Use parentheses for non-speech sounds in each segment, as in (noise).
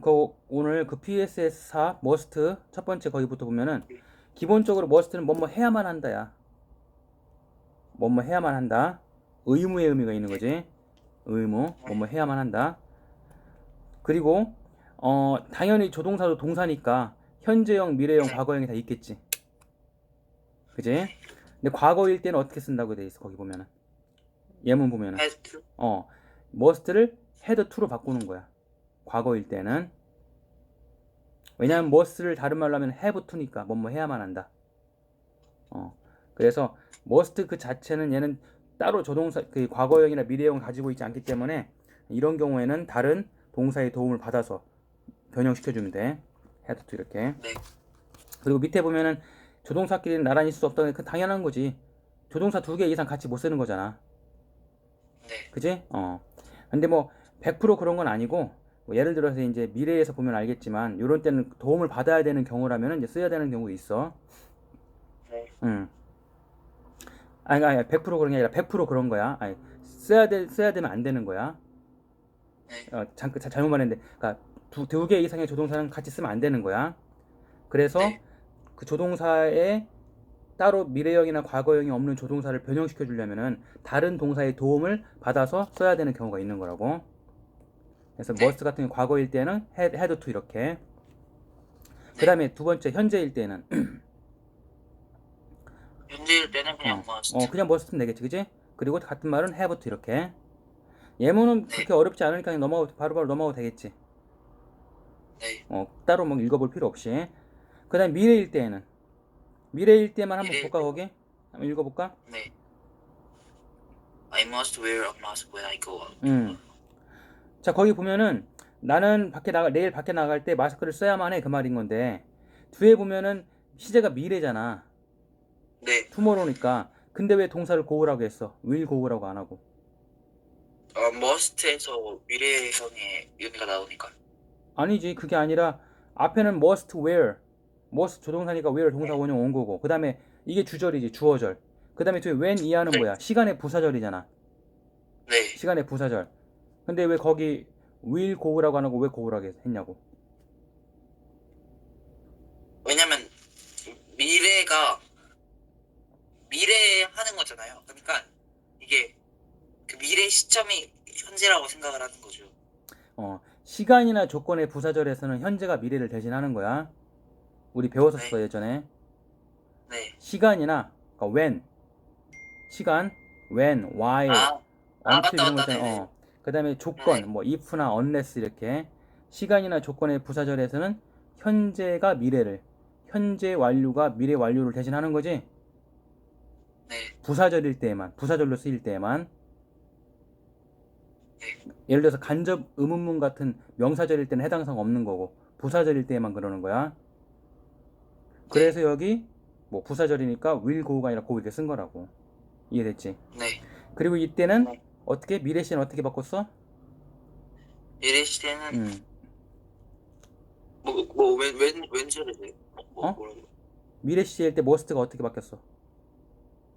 그 오늘 그 PSS4 머스트 첫 번째 거기부터 보면은 기본적으로 머스트는 뭐뭐 해야만 한다야. 뭐뭐 해야만 한다. 의무의 의미가 있는 거지. 의무. 뭐뭐 해야만 한다. 그리고 어 당연히 조동사도 동사니까 현재형, 미래형, 과거형이 다 있겠지. 그지? 근데 과거일 때는 어떻게 쓴다고 돼 있어? 거기 보면은 예문 보면은 어 must를 had to로 바꾸는 거야. 과거일 때는 왜냐하면 must를 다른 말로 하면 to니까 뭐뭐 해야만 한다. 어 그래서 must 그 자체는 얘는 따로 조동사 그 과거형이나 미래형을 가지고 있지 않기 때문에 이런 경우에는 다른 동사의 도움을 받아서 변형시켜 주면 돼. to 이렇게. 네. 그리고 밑에 보면은 조동사끼리는 나란히 쓸수 없다는 그 당연한 거지. 조동사 두 개 이상 같이 못 쓰는 거잖아. 네. 그지? 어. 근데 뭐 100% 그런 건 아니고 뭐 예를 들어서 이제 미래에서 보면 알겠지만 이런 때는 도움을 받아야 되는 경우라면 이제 써야 되는 경우가 있어. 네. 응. 아니 아니 100% 그런 게 아니라 100% 그런 거야. 아니 써야 돼 써야 되면 안 되는 거야. 네. 어, 잠깐 자- 잘못 말했는데, 그러니까 두개 이상의 조동사는 같이 쓰면 안 되는 거야. 그래서 네. 그 조동사에 따로 미래형이나 과거형이 없는 조동사를 변형시켜 주려면은 다른 동사의 도움을 받아서 써야 되는 경우가 있는 거라고. 그래서 네. must 같은 경우 과거일 때는 had to 이렇게. 네. 그다음에 두 번째 현재일 때는 (clears throat) 현재일 때는 그냥 어, must. 어 그냥 must는 되겠지, 그지? 그리고 같은 말은 have to 이렇게. 예문은 그렇게 어렵지 않으니까 넘어가 바로바로 넘어가도 되겠지. 네. 어, 따로 뭐 읽어볼 필요 없이. 그 다음 미래일 때에는. 미래일 때만 한번 미래일 볼까, 거기? 한번 읽어볼까? 네. I must wear a mask when I go out. 음. 자, 거기 보면은 나는 밖에 나가, 내일 밖에 나갈 때 마스크를 써야만 해. 그 말인 건데. 뒤에 보면은 시제가 미래잖아. 네. 투모로우니까. 근데 왜 동사를 고우라고 했어? will 고우라고 안 하고. 어, must에서 미래형의 의미가 나오니까. 아니지. 그게 아니라 앞에는 must wear. must 조동사니까 wear 동사 원형 온 거고. 그 다음에 이게 주절이지. 주어절. 그 다음에 뒤에 when 이하는 네. 뭐야? 시간의 부사절이잖아. 네. 시간의 부사절. 근데 왜 거기 will go라고 안 하고 왜 go라고 했냐고. 왜냐면 미래가 미래에 하는 거잖아요. 그러니까 이게 그 미래 시점이 현재라고 생각을 하는 거죠. 어, 시간이나 조건의 부사절에서는 현재가 미래를 대신하는 거야. 우리 배웠었어 예전에. 네. 시간이나 그러니까 when 시간, when, while, 아, 아, 맞다, 이런 거 맞다. 있잖아. 네네. 어. 그 다음에 조건, 네. 뭐 if나 unless 이렇게 시간이나 조건의 부사절에서는 현재가 미래를, 현재 완료가 미래 완료를 대신하는 거지. 네. 부사절일 때에만, 부사절로 쓰일 때에만. 네. 예를 들어서 간접 의문문 같은 명사절일 때는 해당사가 없는 거고, 부사절일 때에만 그러는 거야. 그래서 여기 뭐 부사절이니까 will go가 아니라 go 이렇게 쓴 거라고. 이해됐지? 네. 그리고 이때는 네. 어떻게 미래 시는 어떻게 바꿨어? 미래 시대는 음. 뭐뭐웬웬 뭐, 뭐 어? 뭐라고? 미래 시일 때 must가 어떻게 바뀌었어?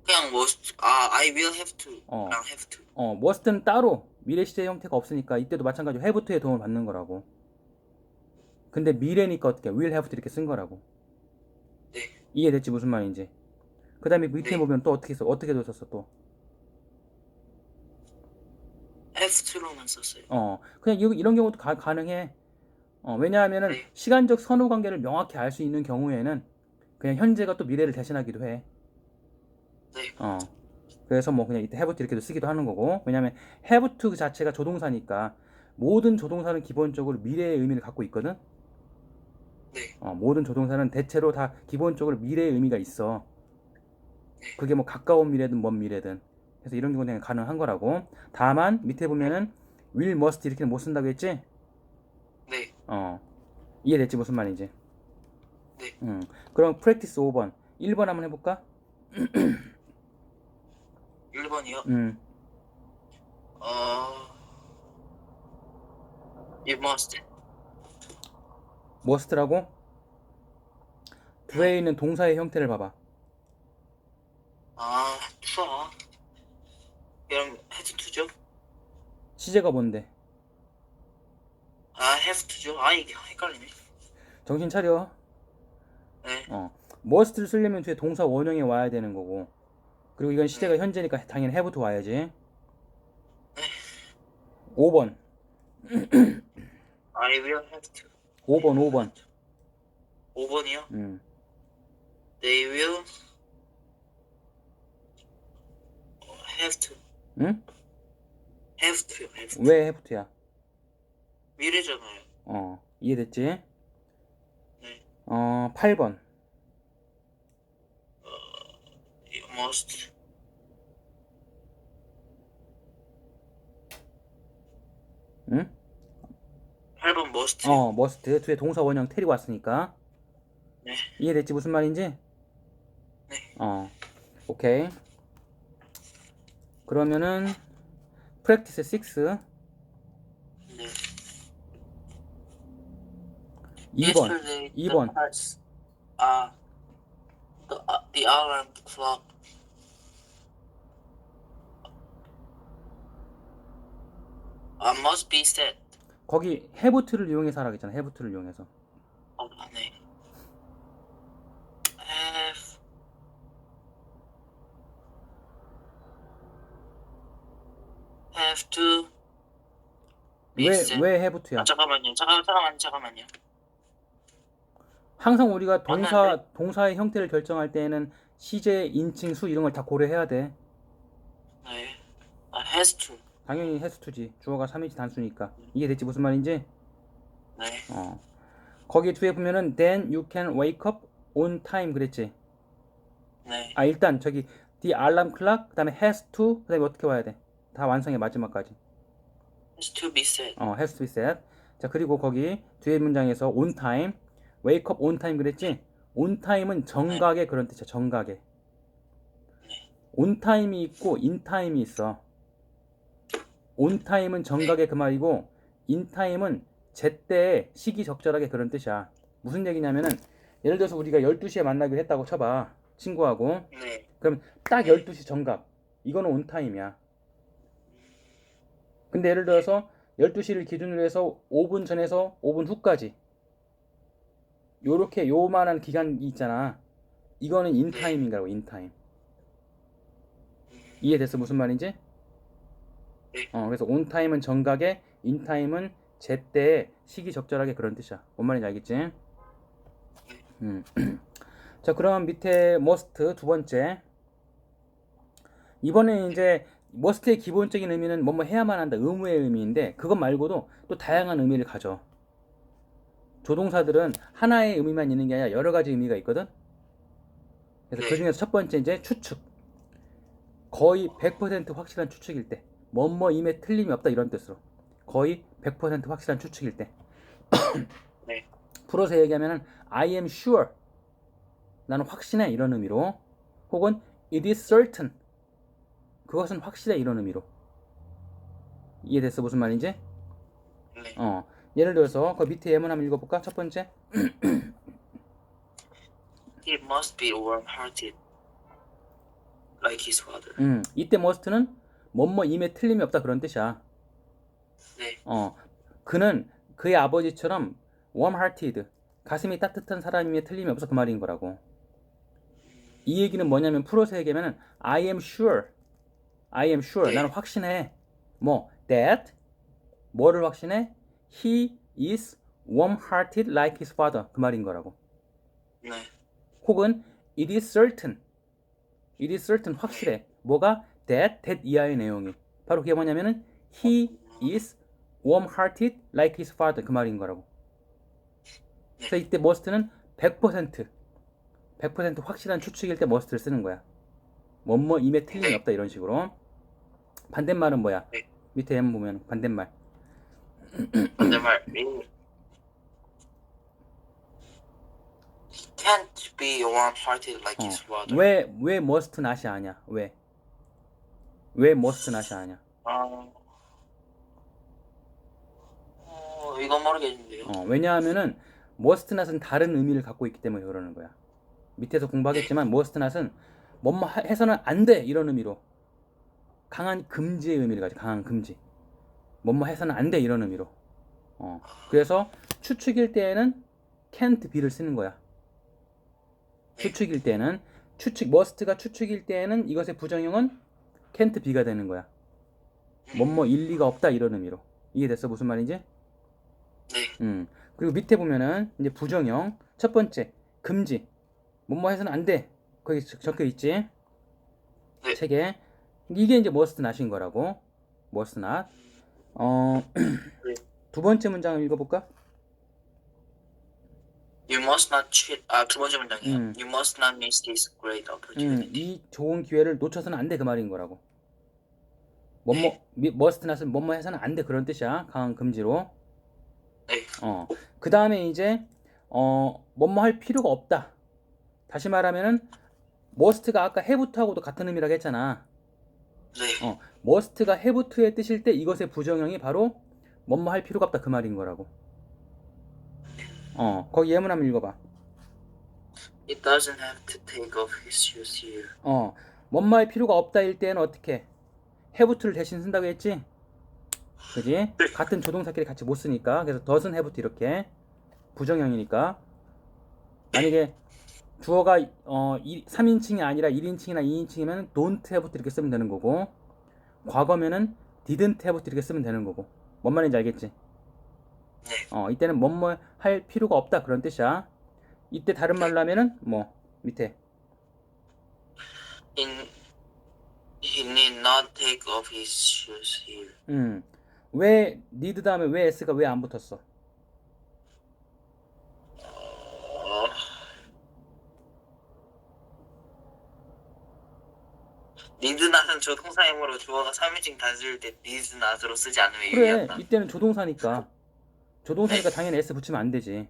그냥 must 아 I will have to 어. 랑 have to 어, must는 따로 미래 시제 형태가 없으니까 이때도 마찬가지로 have to의 도움을 받는 거라고. 근데 미래니까 어떻게 will have to 이렇게 쓴 거라고. 네. 이해됐지 무슨 말인지. 그 다음에 밑에 네. 보면 또 어떻게 써? 어떻게 썼어 또? To로만 썼어요. 어, 그냥 이- 이런 경우도 가, 가능해. 어, 왜냐하면은 네. 시간적 선후 관계를 명확히 알 수 있는 경우에는 그냥 현재가 또 미래를 대신하기도 해. 네. 어. 그래서 뭐 그냥 이때 have to 이렇게도 쓰기도 하는 거고. 왜냐면 have to 그 자체가 조동사니까 모든 조동사는 기본적으로 미래의 의미를 갖고 있거든. 네. 어, 모든 조동사는 대체로 다 기본적으로 미래의 의미가 있어. 네. 그게 뭐 가까운 미래든 먼 미래든. 그래서 이런 경우는 가능한 거라고. 다만 밑에 보면은 will, must 이렇게는 못 쓴다고 했지? 네. 어. 이해됐지 무슨 말인지? 네. 음. 그럼 practice 5번. 1번 한번 해 볼까? (clears throat) 1번이요. 음. 어 you must must라고? 뒤에 있는 동사의 형태를 봐봐. 아 투어 그럼 have to죠? 시제가 뭔데? 아 to죠? 아 이게 헷갈리네. 정신 차려. 네. 어. must를 쓰려면 뒤에 동사 원형에 와야 되는 거고. 그리고 이건 시제가 현재니까 당연히 have부터 와야지. 5번. (clears throat) I will have to. 5번, 5번. 5번이요? 음. They will have to. 응? have to. have to. 왜 have to야? 미래잖아요. 어. 이해됐지? 네. 어, 8번. You must. 응? 8번 must. 어, must. 뒤에 동사 원형 텔이 왔으니까. 네. 이해됐지? 무슨 말인지? 네. 어. 오케이. 그러면은 practice 6. 네. 2번. Yesterday, the 2번. parts, uh, the, uh, the alarm clock uh, must be set. 거기 to를 이용해서 하라 했잖아. to를 이용해서. 어, 네. Have have to 왜. 왜 have to야? 아, 잠깐만요. 잠깐 잠깐만 잠깐만요. 항상 우리가 동사, 맞는데? 동사의 형태를 결정할 때에는 시제, 인칭, 수 이런 걸 다 고려해야 돼. 네. 아, has to. 당연히 has to지. 주어가 3인치 단수니까. 이해됐지? 무슨 말인지? 네. 어. 거기 뒤에 보면은 then you can wake up on time 그랬지. 네. 아 일단 저기 the alarm clock 그다음에 has to 그다음에 어떻게 와야 돼? 다 완성해 마지막까지. has to be set. 어 has to be set. 자 그리고 거기 뒤에 문장에서 on time, wake up on time 그랬지? on time은 정각의 그런 뜻이야. 정각의. on time이 있고 in time이 있어. on time은 정각의 그 말이고 in time은 제때에 시기 적절하게 그런 뜻이야. 무슨 얘기냐면은 예를 들어서 우리가 12시에 만나기로 했다고 쳐봐. 친구하고. 네. 그럼 딱 12시 정각. 이거는 온타임이야. 근데 예를 들어서 12시를 기준으로 해서 5분 전에서 5분 후까지. 요렇게 요만한 기간이 있잖아. 이거는 인타임인 거라고, 인타임. 이해됐어? 무슨 말인지? 네. 어, 그래서 온타임은 정각에, 인타임은 제때에 시기 적절하게 그런 뜻이야. 뭔 말인지 알겠지? 음. (clears throat) 자, 그럼 밑에 must 두 번째. 이번에 이제 must의 기본적인 의미는 뭐뭐 해야만 한다. 의무의 의미인데 그것 말고도 또 다양한 의미를 가져. 조동사들은 하나의 의미만 있는 게 아니라 여러 가지 의미가 있거든. 그래서 네. 그 중에서 첫 번째 이제 추측. 거의 100% 확실한 추측일 때. 뭐뭐임에 틀림이 없다 이런 뜻으로. 거의 100% 확실한 추측일 때. (coughs) 네. 풀어서 얘기하면은 I am sure. 나는 확신해 이런 의미로. 혹은 it is certain. 그것은 확실해 이런 의미로. 이해됐어 무슨 말인지? 네. 어. 예를 들어서 그 밑에 예문 한번 읽어볼까? 첫 번째. (clears throat) He must be warm-hearted, like his father. 음, 이때 must는 뭐뭐 임에 틀림이 없다 그런 뜻이야. 네. 어, 그는 그의 아버지처럼 warm-hearted, 가슴이 따뜻한 사람임에 틀림이 없어 그 말인 거라고. 이 얘기는 뭐냐면 얘기하면 I am sure, I am sure, 네. 나는 확신해. 뭐 that 뭐를 확신해? He is warm-hearted like his father 그 말인 거라고. 네. 혹은 it is certain, it is certain 확실해. 뭐가 that, that 이하의 내용이 바로 그게 뭐냐면은 he is warm-hearted like his father 그 말인 거라고. 그래서 이때 must는 100% 100% 확실한 추측일 때 must를 쓰는 거야. 뭐뭐 임에 틀림이 네. 없다 이런 식으로. 반대말은 뭐야? 네. 밑에 M 보면 반대말. (clears throat) 반대말. He can't be warm-hearted like his father. 왜왜 must not이 아니야? 왜? 왜 must not이 아니야? 아, 어, 이건 모르겠는데요. 어, 왜냐하면은 must not은 다른 의미를 갖고 있기 때문에 그러는 거야. 밑에서 공부하겠지만 must not은 뭐뭐 하- 해서는 안 돼 이런 의미로 강한 금지의 의미를 가져 강한 금지. 뭐뭐 해서는 안 돼 이런 의미로. 어. 그래서 추측일 때에는 can't be를 쓰는 거야. 추측일 때는 추측 must가 추측일 때에는 이것의 부정형은 can't be가 되는 거야. 뭐뭐 일리가 없다 이런 의미로. 이해됐어 무슨 말인지? 네. 음. 그리고 밑에 보면은 이제 부정형 첫 번째 금지 뭐뭐 해서는 안 돼. 거기 적- 적혀 있지. 네. 책에 이게 이제 must not인 거라고. must not. 어. (clears throat) 두 번째 문장을 읽어볼까? You must not cheat. 아, 두 번째 문장이요. 음. You must not miss this great 음, opportunity. 이 좋은 기회를 놓쳐서는 안 돼 그 말인 거라고. 뭐뭐 미- must not은 뭐뭐 해서는 안 돼 그런 뜻이야. 강한 금지로. 네. 어. 그 다음에 이제 어 뭐뭐 할 필요가 없다. 다시 말하면은 must가 아까 to하고도 같은 의미라고 했잖아. 네. 어, must가 have to의 뜻일 때 이것의 부정형이 바로 뭐뭐 할 필요가 없다 그 말인 거라고. 어, 거기 예문 한번 읽어봐. It doesn't have to take off his shoes here. 어, 뭐뭐 할 필요가 없다일 때는 어떻게? have to를 대신 쓴다고 했지? 그지? 같은 조동사끼리 같이 못 쓰니까 그래서 doesn't have to 이렇게 부정형이니까 만약에 주어가 어 3인칭이 아니라 1인칭이나 2인칭이면 don't have to 이렇게 쓰면 되는 거고 과거면은 didn't have to 이렇게 쓰면 되는 거고 뭔 말인지 알겠지? 네. 어 이때는 뭐뭐 할 필요가 없다 그런 뜻이야 이때 다른 말로 하면은 뭐 밑에 In, he need not take off his shoes here. 음. 왜 need 다음에 왜 s가 왜 안 붙었어? 어... not은 조동사형으로 주어가 3인칭 단수일 때 not으로 쓰지 않으면 그래 유리하다. 이때는 조동사니까 조동사니까 당연히 s 붙이면 안 되지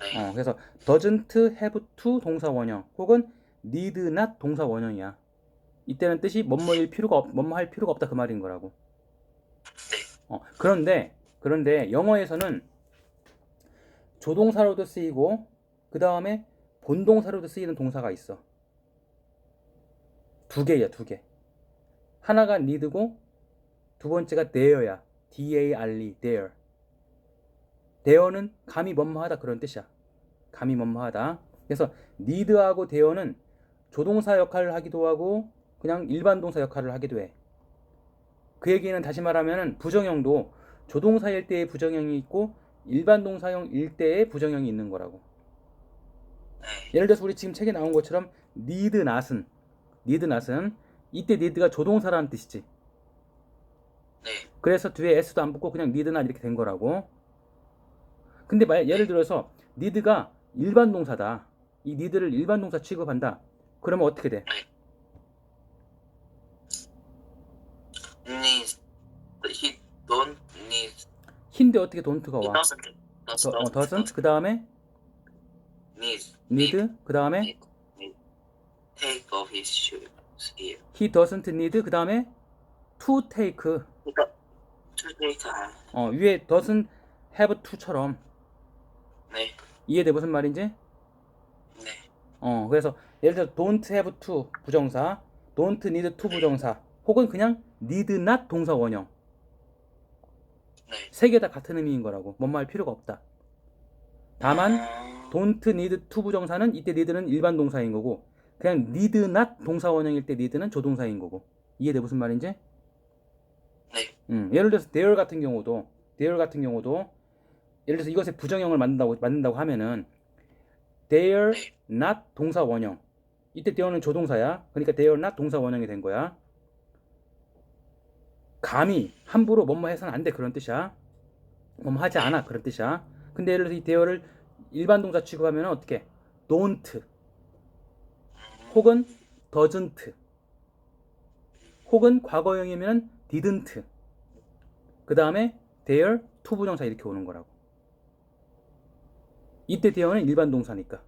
네. 어, 그래서 doesn't have to 동사 원형 혹은 need not 동사 원형이야 이때는 뜻이 뭐뭐일 필요가 없, 뭐뭐 할 필요가 없다 그 말인 거라고 네. 어, 그런데 그런데 영어에서는 조동사로도 쓰이고 그 다음에 본동사로도 쓰이는 동사가 있어 두 개야 두 개. 하나가 need고 두 번째가 there야. D-A-R-E, there. there는 감히 뭐뭐하다 그런 뜻이야. 감히 뭐뭐하다. 그래서 need하고 there는 조동사 역할을 하기도 하고 그냥 일반 동사 역할을 하기도 해. 그 얘기는 다시 말하면은 부정형도 조동사일 때의 부정형이 있고 일반 동사형일 때의 부정형이 있는 거라고. 네. 예를 들어서 우리 지금 책에 나온 것처럼 need not은 need not은 이때 need가 조동사라는 뜻이지. 네. 그래서 뒤에 s도 안 붙고 그냥 need not 이렇게 된 거라고. 근데 만약 예를 들어서 need가 일반 동사다. 이 need를 일반 동사 취급한다. 그러면 어떻게 돼? need he don't need 힌데 어떻게 don't가 와? doesn't 어, doesn't 그 다음에 need need 그 다음에 his shoes here. he doesn't need 그 다음에 to take 그러니까 to take 아, 어, 위에 doesn't have to처럼 네. 이해돼 무슨 말인지? 네. 어, 그래서 예를 들어 don't have to 부정사, don't need to 부정사, 혹은 그냥 need not 동사 원형. 네. 세개 다 같은 의미인 거라고. 뭔 말 필요가 없다. 다만 아, don't need to 부정사는 이때 need는 일반 동사인 거고, 그냥 need not 동사 원형일 때 need는 조동사인 거고. 이해돼 무슨 말인지? 네. 음, 예를 들어서 there 같은 경우도 there 같은 경우도 예를 들어서 이것의 부정형을 만든다고 만든다고 하면은 there 네. not 동사 원형. 이때 there는 조동사야. 그러니까 there not 동사 원형이 된 거야. 감히 함부로 뭐뭐 해서는 안 돼 그런 뜻이야. 뭐뭐 하지 않아 그런 뜻이야. 근데 예를 들어서 이 there를 일반 동사 취급하면 어떻게? don't 혹은 doesn't 혹은 과거형이면 didn't 그 다음에 there to 부정사 이렇게 오는 거라고. 이때 there는 일반 동사니까.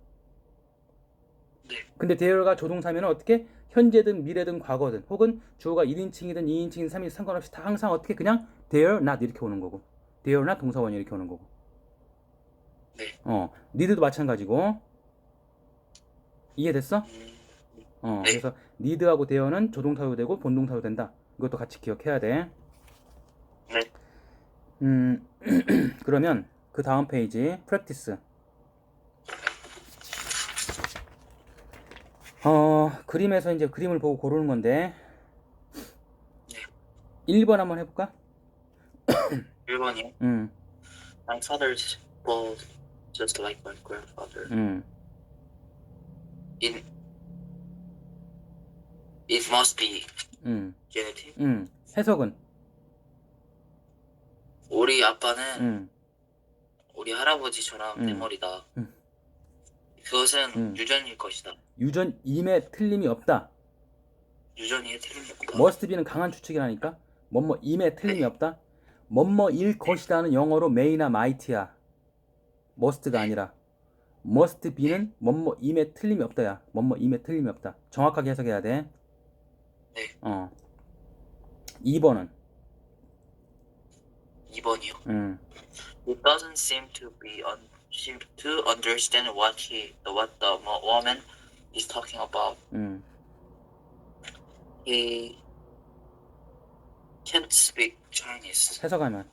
네. 근데 there가 조동사면 어떻게 현재든 미래든 과거든 혹은 주어가 1인칭이든 2인칭이든 3인칭 상관없이 다 항상 어떻게 그냥 there not 이렇게 오는 거고 there not 동사원이 이렇게 오는 거고 네. 어 need도 마찬가지고 이해됐어? 음, 어 네. 그래서 need하고 there는 조동사로 되고 본동사로 된다 이것도 같이 기억해야 돼 네. 음, (clears throat) 그러면 그 다음 페이지 프랙티스. 어, 그림에서 이제 그림을 보고 고르는 건데 1번 한번 해 볼까? (clears throat) 1번이요. 음, My father's bald just like my grandfather. 음, In it must be 음, genetic. 음. 해석은? 우리 아빠는 음, 우리 할아버지처럼 음. 대머리다. 음. 그것은 음. 유전일 것이다. 유전 임에 틀림이 없다. 유전이 틀림이 없다. must be는 강한 추측이라니까. 뭐뭐 임에 틀림이 없다. 뭐뭐일 것이다는 영어로 may나 might야. must가 아니라 must be는 뭐뭐 임에 틀림이 없다야. 뭐뭐 임에 틀림이 없다. 정확하게 해석해야 돼. 네. 어. 2번은 2번이요. 음. It doesn't seem to be un seem to understand what he what the woman is talking about. 음. He can't speak Chinese. 해석하면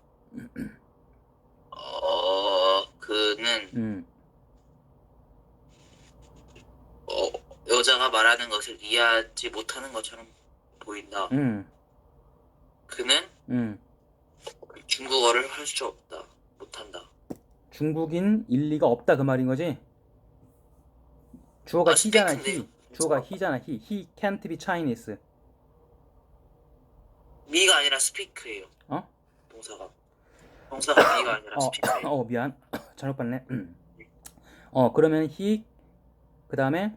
어 그는 음. 어, 여자가 말하는 것을 이해하지 못하는 것처럼 보인다. 음. 그는 음. 중국어를 할 수 없다. 못한다. 중국인 일리가 없다 그 말인 거지? 주어가 아, 스피크인데요. he. 주어가 he잖아, he. He can't be Chinese. 미가 아니라 스피크예요. 어? 동사가. 동사가 미가 아니라 어, 스피크예요. 어 미안 (coughs) 잘못 봤네 어 그러면 he 그 다음에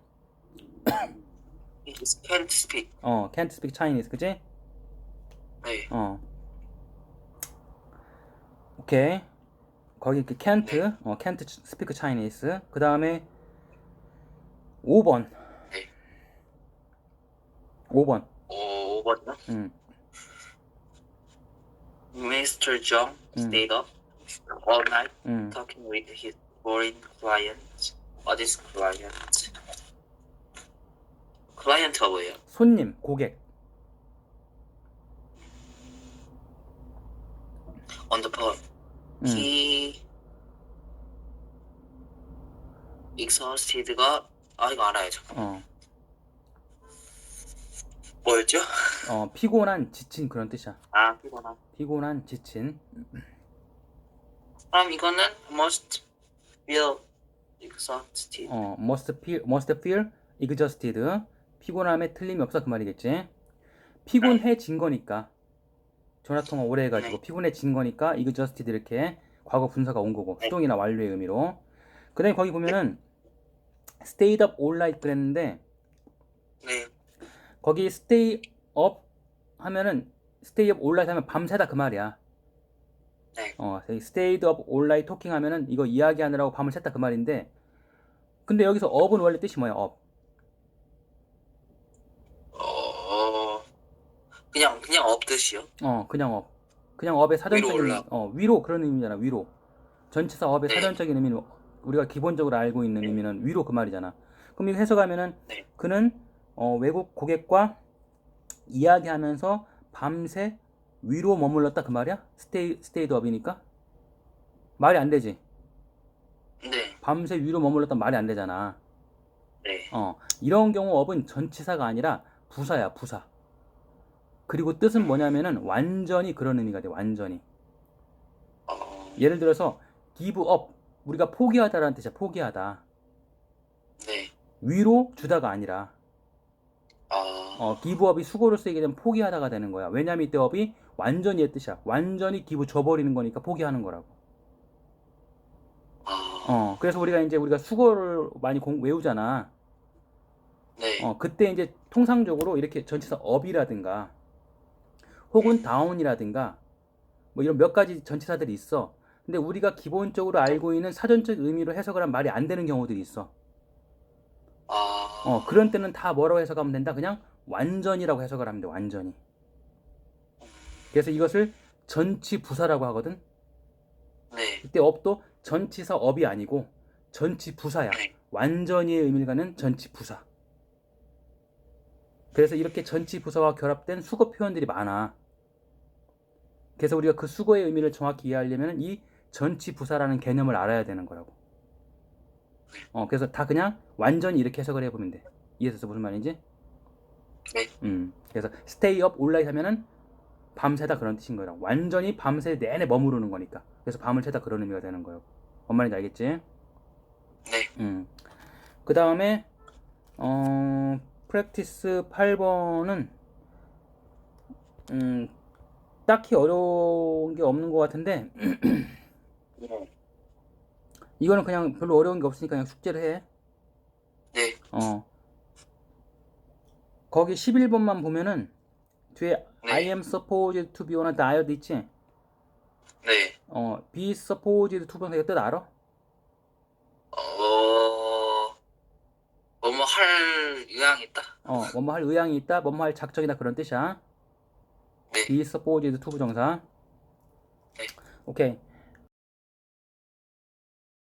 He can't speak. 어 can't speak Chinese 그지 네. 어 오케이 거기 이렇게 can't 어 can't speak Chinese 그 다음에 5번 네. 5번 어, 5번이요? 음 Mr. Jung 음. stayed up all night 음. talking with his foreign clients. What is client? 클라이언트가 뭐예요? 손님 고객 On the phone. 음. He exhausted가 아 이거 잠깐 어, 뭐였죠? 어 피곤한 지친 그런 뜻이야 아 피곤한 피곤한 지친 그럼 이거는 must feel exhausted 어 must feel must feel exhausted 피곤함에 틀림이 없어 그 말이겠지? 피곤해진 거니까. 전화 통화 오래 해가지고 네. 피곤해진 거니까 exhausted 이렇게 과거 분사가 온 거고 네. 수동이나 완료의 의미로. 그다음에 거기 보면은 stayed up all night 그랬는데 네. 거기 stay up 하면은 stay up all night 하면 밤새다 그 말이야. 네. 어 stayed up all night talking 하면은 이거 이야기하느라고 밤을 샜다 그 말인데. 근데 여기서 up은 원래 뜻이 뭐야 up 어 그냥 그냥 없듯이요 어, 그냥 업. 그냥 업의 사전적인 위로 올라. 어, 위로 그런 의미잖아. 위로. 전치사 업의 네. 사전적인 의미는 우리가 기본적으로 알고 있는 의미는 위로 그 말이잖아. 그럼 이거 해석하면은 네. 그는 어, 외국 고객과 이야기하면서 밤새 위로 머물렀다 그 말이야? 스테이 스테이드 업이니까 말이 안 되지. 네 밤새 위로 머물렀다 말이 안 되잖아. 네. 어, 이런 경우 업은 전치사가 아니라 부사야, 부사. 그리고 뜻은 뭐냐면은 완전히 그런 의미가 돼, 완전히. 어, 예를 들어서 give up 우리가 포기하다라는 뜻이야 포기하다. 네. 위로 주다가 아니라. 아, 어, up이 수고를 쓰이게 되면 포기하다가 되는 거야. 왜냐면 이때 up이 완전히의 뜻이야. 완전히 give 줘버리는 거니까 포기하는 거라고. 아, 어 그래서 우리가 이제 우리가 수고를 많이 공, 외우잖아. 네. 어 그때 이제 통상적으로 이렇게 전치사 up이라든가 혹은 down이라든가 뭐 이런 몇 가지 전치사들이 있어 근데 우리가 기본적으로 알고 있는 사전적 의미로 해석을 하면 말이 안 되는 경우들이 있어 아, 어, 그런 때는 다 뭐라고 해석하면 된다? 그냥 완전이라고 해석을 돼, 완전히. 그래서 이것을 전치 부사라고 하거든? 네. 이때 업도 전치사 업이 아니고 전치 부사야. 네. 완전히의 의미를 갖는 전치 부사. 그래서 이렇게 전치 부사와 결합된 수거 표현들이 많아. 그래서 우리가 그 수거의 의미를 정확히 이해하려면 이 전치 부사라는 개념을 알아야 되는 거라고. 어, 그래서 다 그냥 완전히 이렇게 해석을 해보면 돼. 이해됐어? 무슨 말인지? 네. 음, 그래서 stay up all night 하면은 밤새다 그런 뜻인 거라. 완전히 밤새 내내 머무르는 거니까. 그래서 밤을 새다 그런 의미가 되는 거예요. 뭔 말인지 알겠지? 네. 음. 그 다음에 어, 프랙티스 8번은 음, 딱히 어려운 게 없는 것 같은데 네. (clears throat) 이거는 그냥 별로 어려운 게 없으니까 그냥 숙제를 해. 네. 어. 거기 11번만 보면은 뒤에 네. I am supposed to be on a diet 있지? 네. 어, be supposed to 병사의 뜻 알아? 어, 뭐뭐 할 의향이 있다. 어, 뭐뭐 할 의향이 있다, 뭐뭐 할 작정이다 그런 뜻이야. 네. be supposed to 부정사. 네. 오케이.